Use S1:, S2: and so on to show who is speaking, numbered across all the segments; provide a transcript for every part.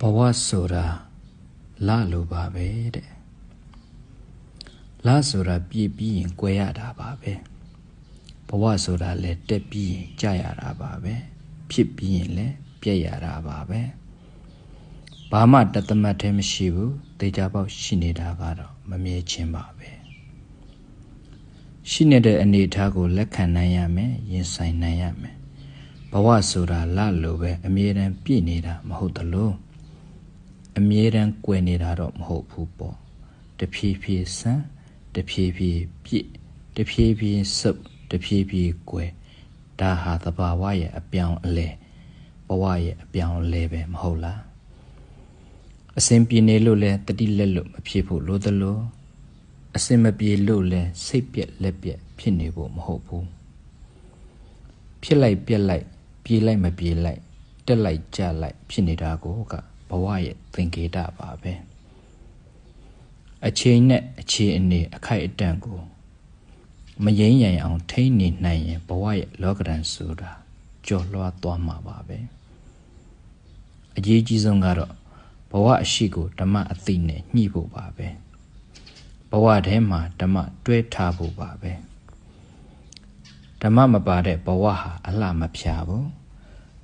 S1: ဘဝဆိုတာလလိုပါပဲတဲ့လဆိုတာပြည့်ပြီးရင်꿰ရတာပါပဲဘဝဆိုတာလည်းတက်ပြီးရင်ကြာရတာပါပဲဖြစ်ပြီးရင်လည်းပြည့်ရတာပါပဲဘာမှတသမတ်တည်းမရှိဘူးတေချာပေါက်ရှိနေတာကတော့မမြဲချင်းပါပဲရှိနေတဲ့အနေအထားကိုလက်ခံနိုင်ရမယ်ရင်ဆိုင်နိုင်ရမယ်ဘဝဆိုတာလလိုပဲအမြဲတမ်းပြည့်နေတာမဟုတ်သလို့ အမြဲတမ်းကွယ်နေတာတော့မဟုတ်ဘူးပေါ့တဖြည်းဖြည်းဆန်းတဖြည်းဖြည်းပြည့်တဖြည်းဖြည်းစုပ်တဖြည်းဖြည်းကွယ်ဒါဟာသဘာဝရဲ့အပြောင်းအလဲဘဝရဲ့အပြောင်းအလဲပဲမဟုတ်လားအစဉ်ပြေနေလို့လဲတတိလက်လို့မဖြစ်ဖို့လိုသလိုအစဉ်မပြေလို့လဲစိတ်ပြက်လက်ပြက်ဖြစ်နေဖို့မဟုတ်ဘူးဖြစ်လိုက်ပြက်လိုက်ပြေးလိုက်မပြေးလိုက်တက်လိုက်ကြလိုက်ဖြစ်နေတာကိုက ဘဝရဲ့သင်္ကေတပါပဲအချိန်နဲ့အခြေအနေအခိုက်အတန့်ကိုမယိမ့်ရန်အောင် ထိန်းနေနိုင်ရင်ဘဝရဲ့လောကရန်ဆိုတာကြော်လွှားသွားမှာပါပဲအရေးကြီးဆုံးကတော့ဘဝအရှိကိုဓမ္မအသိနဲ့ညှိဖို့ပါပဲဘဝထဲမှာဓမ္မတွဲထားဖို့ပါပဲဓမ္မမပါတဲ့ဘဝဟာအလှမဖြာဘူး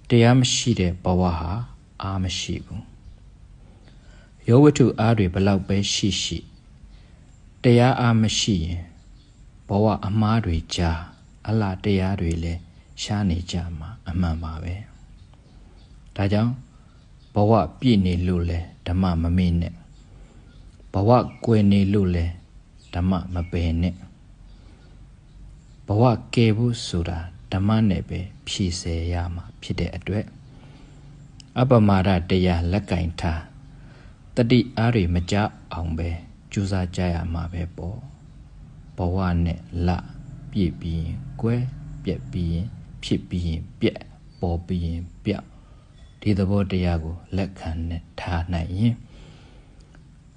S1: တရားမရှိတဲ့ဘဝဟာအာမရှိဘူး ယောဝတ္ထုအားတွေဘလောက်ပဲရှိရှိတရားအားမရှိရင်ဘဝအမားတွေကြားအလားတရားတွေလည်းရှားနေကြမှာအမှန်ပါပဲဒါကြောင့်ဘဝပြည့်နေလို့လဲဓမ္မမမေ့နဲ့ဘဝကွယ်နေလို့လဲဓမ္မမပယ်နဲ့ဘဝကယ်ဖို့ဆိုတာဓမ္မနဲ့ပဲဖြည့်ဆယ်ရမှာဖြစ်တဲ့အတွက်အပမာဒတရားလက်ကင်ထား တတိအားတွေမကြအောင်ပဲကြိုးစားကြရမှာပဲပေါ့ဘဝနဲ့လပြည့်ပြီးရင်ကွဲပြက်ပြီးရင်ဖြစ်ပြီးရင်ပြက်ပေါ်ပြီးရင်ပြောက်ဒီသဘောတရားကိုလက်ခံနဲ့ထားနိုင်ရင်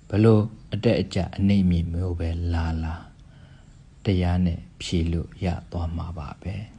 S1: ဘလို့အတက်အကျအနေမြင့်မျိုးပဲလာလာတရားနဲ့ဖြေလို့ရသွားမှာပါပဲ။